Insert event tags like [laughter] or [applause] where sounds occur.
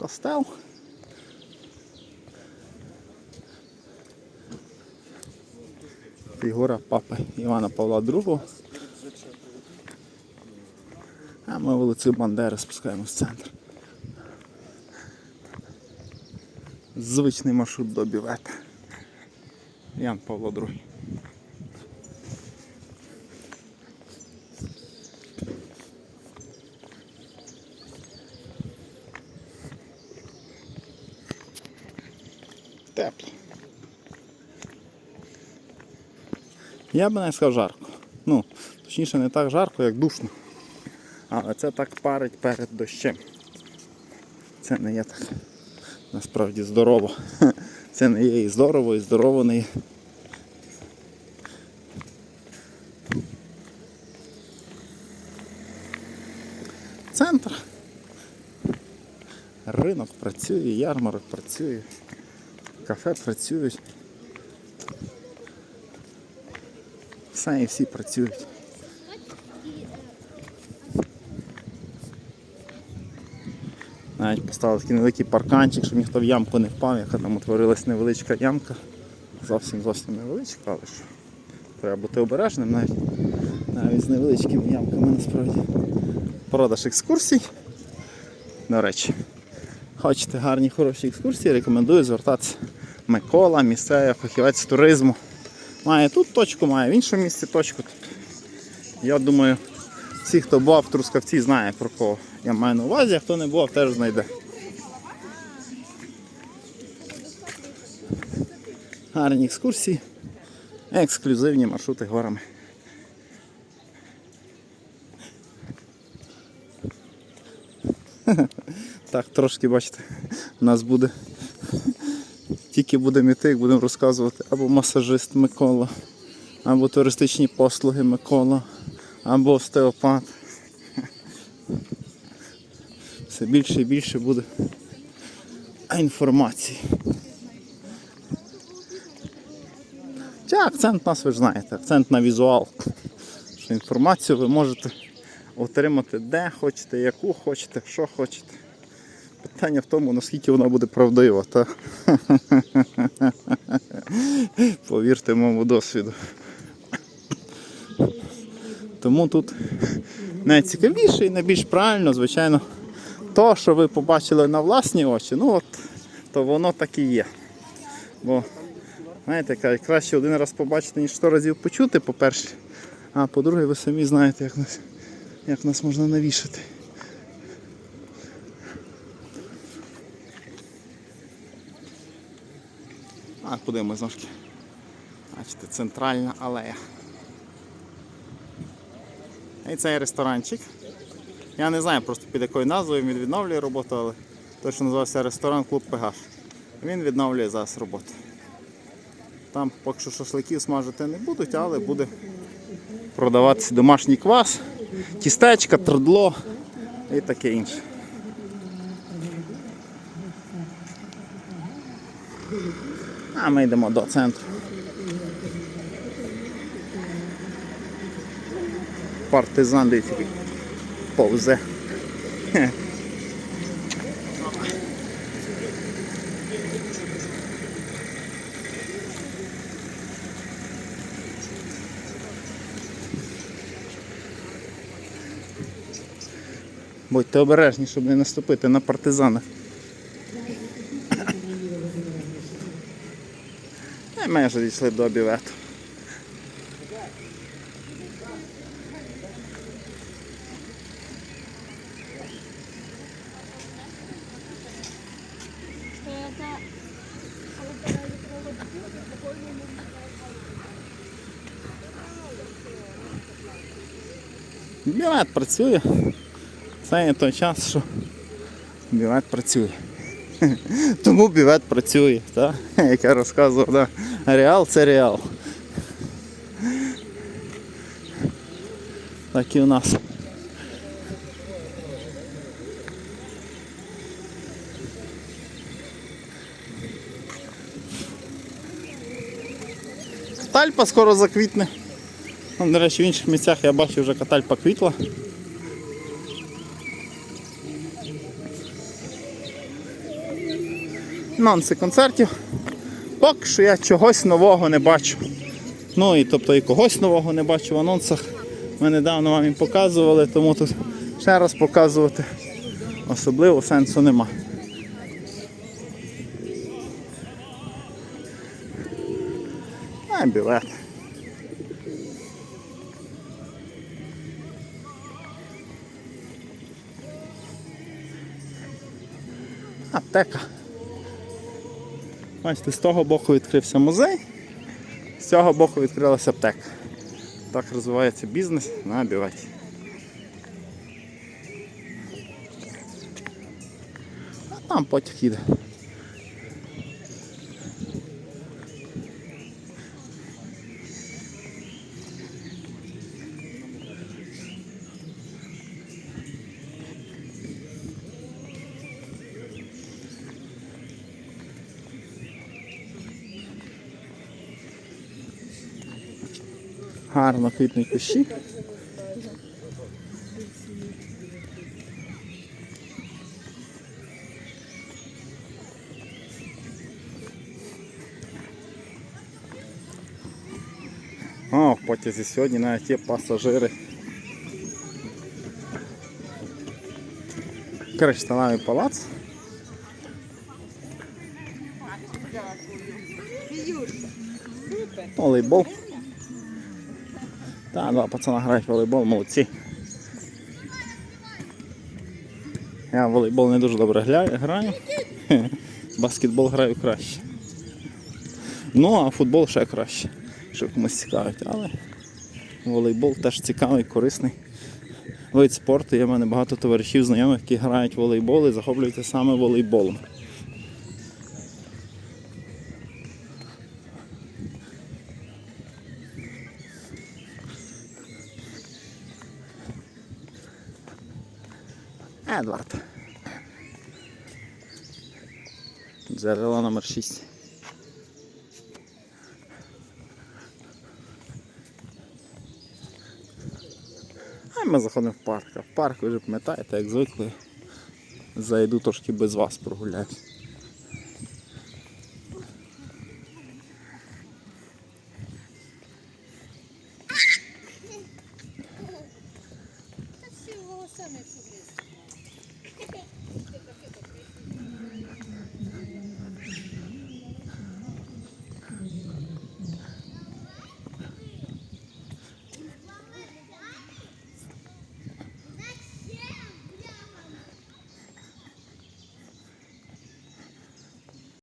Костел. Фігура папи Івана Павла II. А ми вулицю Бандери спускаємось в центр. Звичний маршрут до бювета. Ян Павло II. Тепло. Я би не сказав жарко. Ну, точніше не так жарко, як душно. Але це так парить перед дощем. Це не є так насправді здорово. [laughs] Це не є і здорово, і здорово не є. Центр. Ринок працює, ярмарок працює, кафе працюють. Все і всі працюють. Навіть поставили такий невеликий парканчик, щоб ніхто в ямку не впав, яка там утворилась невеличка ямка. Зовсім зовсім невеличка, але що треба бути обережним навіть, навіть з невеличкими ямками насправді. Продаж екскурсій. До речі, хочете гарні хороші екскурсії, рекомендую звертатися Микола, місцевий фахівець туризму. Має тут точку, має в іншому місці точку. Тут. Я думаю, всі, хто був в Трускавці, знає про кого я маю на увазі, а хто не був, теж знайде. Гарні екскурсії, ексклюзивні маршрути горами. [laughs] Так, трошки бачите, у нас буде. Тільки будемо йти, як будемо розказувати або масажист Микола, або туристичні послуги Микола, або остеопат. Все більше і більше буде інформації. Чи акцент нас ви ж знаєте, акцент на візуал. Що інформацію ви можете отримати де хочете, яку хочете, що хочете. Питання в тому, наскільки вона буде правдива, та? [laughs] Повірте моєму досвіду. Тому тут найцікавіше і найбільш правильно, звичайно, то, що ви побачили на власні очі, ну от, то воно так і є. Бо, знаєте, краще один раз побачити, ніж сто разів почути, по-перше. А по-друге, ви самі знаєте, як нас, як нас можна навішати. А куди ж таки? Бачите, центральна алея. І цей ресторанчик. Я не знаю просто під якою назвою він відновлює роботу, але точно називався ресторан Клуб Пегаш. Він відновлює зараз роботу. Там поки що шашликів смажити не будуть, але буде продаватися домашній квас, тістечка, трдло і таке інше. А ми йдемо до центру. Партизан дивіться, повзе. Будьте обережні, щоб не наступити на партизана. Ми вже дійшли до бювету. Бювет працює. Це є той час, що бювет працює. [laughs] Тому бювет працює, так? [laughs] як я розказував, да. реал це реал. Так і у нас. Катальпа скоро заквітне. Ну, До речі, в інших місцях я бачу вже катальпа квітла. Анонси концертів. Поки що я чогось нового не бачу. Ну і тобто і когось нового не бачу в анонсах. Ми недавно вам їм показували, тому тут ще раз показувати особливо сенсу нема. А, білет. Аптека. Бачите, з того боку відкрився музей, з цього боку відкрилася аптека. Так розвивається бізнес на. А там потяг їде. Гарно квітні кущі. О, в потязі сьогодні навіть є пасажири. Кришталевий палац. Волейбол. Та, два пацана грають волейбол, молодці. Я волейбол не дуже добре граю. [laughs] Баскетбол граю краще. Ну, а футбол ще краще, що комусь цікавить. Але волейбол теж цікавий, корисний вид спорту. Є в мене багато товаришів, знайомих, які грають в волейбол і захоплюються саме волейболом. Едвард. Джерело номер 6. А ми заходимо в парк. А в парк ви вже пам'ятаєте, як звикли. Зайду трошки без вас прогуляюсь.